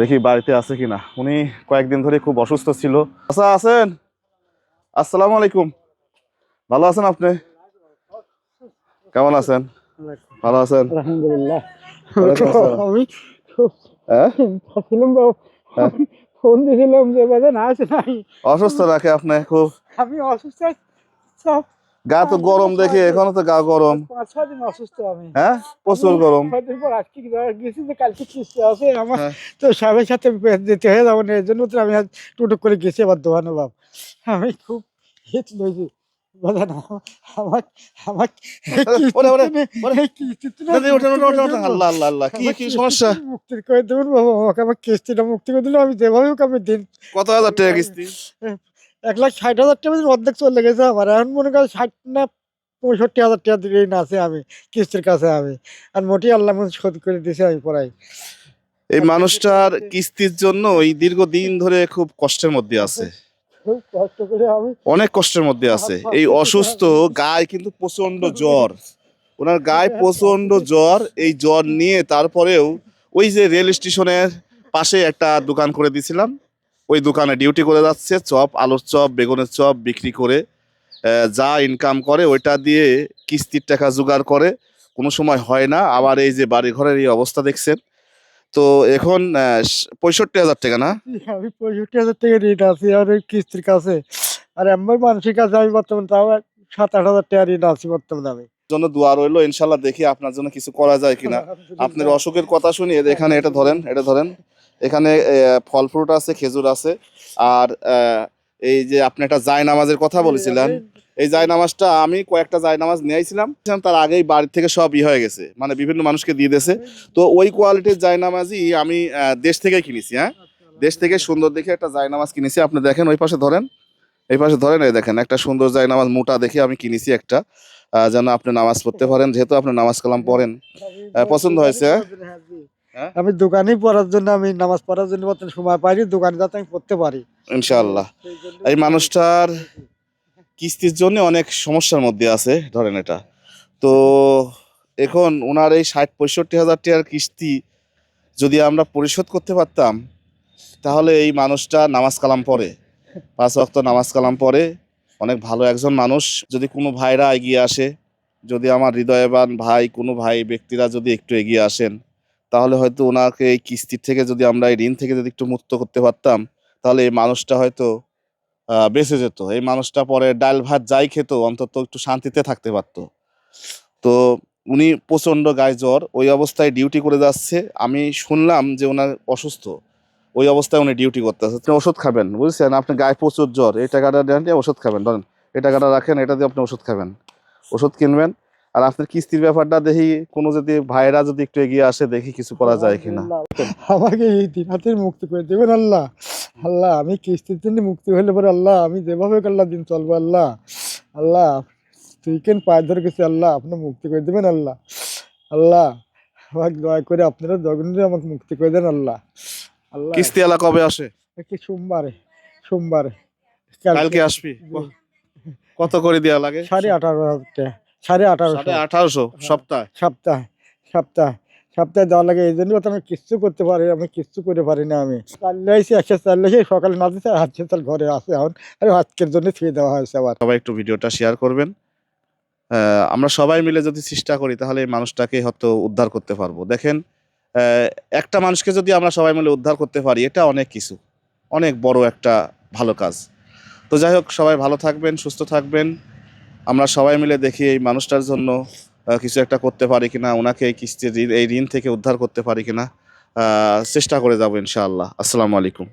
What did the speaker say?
দেখি বাড়িতে আছে কিনা। উনি কয়েকদিন ধরে খুব অসুস্থ ছিল। আচ্ছা আছেন? আসসালামু আলাইকুম। ভালো আছেন আপনি? কেমন আছেন? ভালো আছেন? আলহামদুলিল্লাহ। হ্যাঁ? হ্যাঁ। ফোন দিয়েছিলাম যে বাজে না আছে নাই। অসুস্থ রাখে আপনি? খুব আমি অসুস্থ সব গা তো গরম দেখে এখনও তো গা গরম। পাঁচ দিন অসুস্থ আমি। হ্যাঁ? প্রচুর গরম। আছে আমার হ্যাঁ। তো সাহেবের সাথে যেতে হয়ে যাব না এর জন্য তো আমি টুটুক করে গেছি আবার দোকানে বাপ। আমি খুব হিট লইছি আমি যেভাবে কত হাজার টাকা কিস্তি? এক লাখ ষাট হাজার টাকা অর্ধেক চলে গেছে আমার। এখন মনে করেন ষাট না পঁয়ষট্টি হাজার টাকা ঋণ আছে আমি কিস্তির কাছে আমি। আর মোটি আল্লাহ শোধ করে দিয়েছে আমি পড়াই। এই মানুষটার কিস্তির জন্য এই দীর্ঘদিন ধরে খুব কষ্টের মধ্যে আছে। অনেক কষ্টের মধ্যে আছে। এই অসুস্থ গায়ে কিন্তু প্রচণ্ড জ্বর। ওনার গায়ে প্রচণ্ড জ্বর। এই জ্বর নিয়ে তারপরেও ওই যে রেল স্টেশনের পাশে একটা দোকান করে দিয়েছিলাম। ওই দোকানে ডিউটি করে যাচ্ছে চপ আলুর চপ বেগুনের চপ বিক্রি করে যা ইনকাম করে ওইটা দিয়ে কিস্তির টাকা জোগাড় করে। কোনো সময় হয় না আবার এই যে বাড়ি ঘরের এই অবস্থা দেখছেন। তো এখন পঁয়ষট্টি হাজার টাকা না? আমি পঁয়ষট্টি হাজার টাকা ঋণ আছে আর ওই কিস্তির কাছে। আর এমন মানুষের কাছে আমি বর্তমানে তাও সাত আট হাজার টাকা ঋণ আছি বর্তমানে আমি। জন্য দোয়া রইল ইনশাল্লাহ দেখি আপনার জন্য কিছু করা যায় কিনা। আপনার অসুখের কথা শুনি এখানে এটা ধরেন এটা ধরেন। এখানে ফল ফ্রুট আছে খেজুর আছে আর এই যে আপনি একটা জায় নামাজের কথা বলেছিলেন এই জায় নামাজটা আমি কয়েকটা জায় নামাজ নিয়েছিলাম তার আগেই বাড়ি থেকে সব ই হয়ে গেছে মানে বিভিন্ন মানুষকে দিয়ে দিয়েছে। তো ওই কোয়ালিটির জায় নামাজই আমি দেশ থেকে কিনেছি হ্যাঁ? দেশ থেকে সুন্দর দেখে একটা জায় নামাজ কিনেছি আপনি দেখেন ওই পাশে ধরেন এই পাশে ধরেন এই দেখেন একটা সুন্দর জায় নামাজ মোটা দেখে আমি কিনেছি একটা যেন আপনি নামাজ পড়তে পারেন যেহেতু আপনি নামাজ কালাম পড়েন। পছন্দ হয়েছে, হ্যাঁ? আমি দোকানেই পড়ার জন্য আমি নামাজ পড়ার জন্য বর্তমানে সময় পাইনি দোকানে যাতে আমি পড়তে পারি। ইনশাআল্লাহ। জন্য- এই মানুষটার কিস্তির জন্য অনেক সমস্যার মধ্যে আছে ধরেন এটা। তো এখন ওনার এই ষাট পঁয়ষট্টি হাজার টাকার কিস্তি যদি আমরা পরিশোধ করতে পারতাম তাহলে এই মানুষটা নামাজ কালাম পড়ে। পাঁচ ওয়াক্ত নামাজ কালাম পড়ে। অনেক ভালো একজন মানুষ। যদি কোনো ভাইরা এগিয়ে আসে যদি আমার হৃদয়বান ভাই কোনো ভাই ব্যক্তিরা যদি একটু এগিয়ে আসেন তাহলে হয়তো ওনাকে এই কিস্তির থেকে যদি আমরা এই ঋণ থেকে যদি একটু মুক্ত করতে পারতাম, তাহলে এই মানুষটা হয়তো বেঁচে যেত। এই মানুষটা পরে ডাল ভাত যাই খেত, অন্তত একটু শান্তিতে থাকতে পারতো। তো উনি প্রচণ্ড গায়ে জ্বর, ওই অবস্থায় ডিউটি করে যাচ্ছে। আমি শুনলাম যে ওনার অসুস্থ, ওই অবস্থায় উনি ডিউটি করতে আছে আপনি ওষুধ খাবেন, বুঝছেন? আপনি গায়ে প্রচুর জ্বর এই টাকাটা দেন ওষুধ খাবেন। ধরেন এই টাকাটা রাখেন, এটা দিয়ে আপনি ওষুধ খাবেন। ওষুধ কিনবেন আর আপনার কিস্তির ব্যাপারটা দেখি কোনো যদি ভাইরা যদি একটু এগিয়ে আসে দেখি কিছু করা যায় কিনা। আমাকে এই দিন হাতের মুক্তি করে দেবেন আল্লাহ। আল্লাহ আমি কিস্তির জন্য মুক্তি হলে পরে আল্লাহ আমি যেভাবে আল্লাহ দিন চলবো আল্লাহ। আল্লাহ তুই কেন পায়ে ধরে গেছি আল্লাহ আপনি মুক্তি করে দেবেন আল্লাহ। আল্লাহ আমাকে দয়া করে আপনারা জগন্নাথ আমাকে মুক্তি করে দেন আল্লাহ। আল্লাহ কিস্তি আলা কবে আসে? কি সোমবারে সোমবারে। কালকে আসবি? কত করে দেওয়া লাগে? সাড়ে আঠারো হাজার টাকা। সাড়ে আঠারোশো। সাড়ে আঠারোশো সপ্তাহে? সপ্তাহে সপ্তাহে। সপ্তাহে দেওয়া লাগে এই জন্য আমি কিচ্ছু করতে পারি আমি কিচ্ছু করে পারি না আমি। চাল্লে আসি একশো চাল্লে আসি সকালে না দিতে আজকে তার ঘরে আসে এখন। আর আজকের জন্য ছুঁয়ে দেওয়া হয়েছে আবার। সবাই একটু ভিডিওটা শেয়ার করবেন। আমরা সবাই মিলে যদি চেষ্টা করি তাহলে এই মানুষটাকে হয়তো উদ্ধার করতে পারব। দেখেন একটা মানুষকে যদি আমরা সবাই মিলে উদ্ধার করতে পারি এটা অনেক কিছু। অনেক বড় একটা ভালো কাজ। তো যাই হোক সবাই ভালো থাকবেন সুস্থ থাকবেন। আমরা সবাই মিলে দেখি এই মানুষটার জন্য কিছু একটা করতে পারি কিনা ওনাকে এই কিস্তির ঋণ- এই ঋণ থেকে উদ্ধার করতে পারি কিনা চেষ্টা করে যাব ইনশাআল্লাহ। আসসালামু আলাইকুম।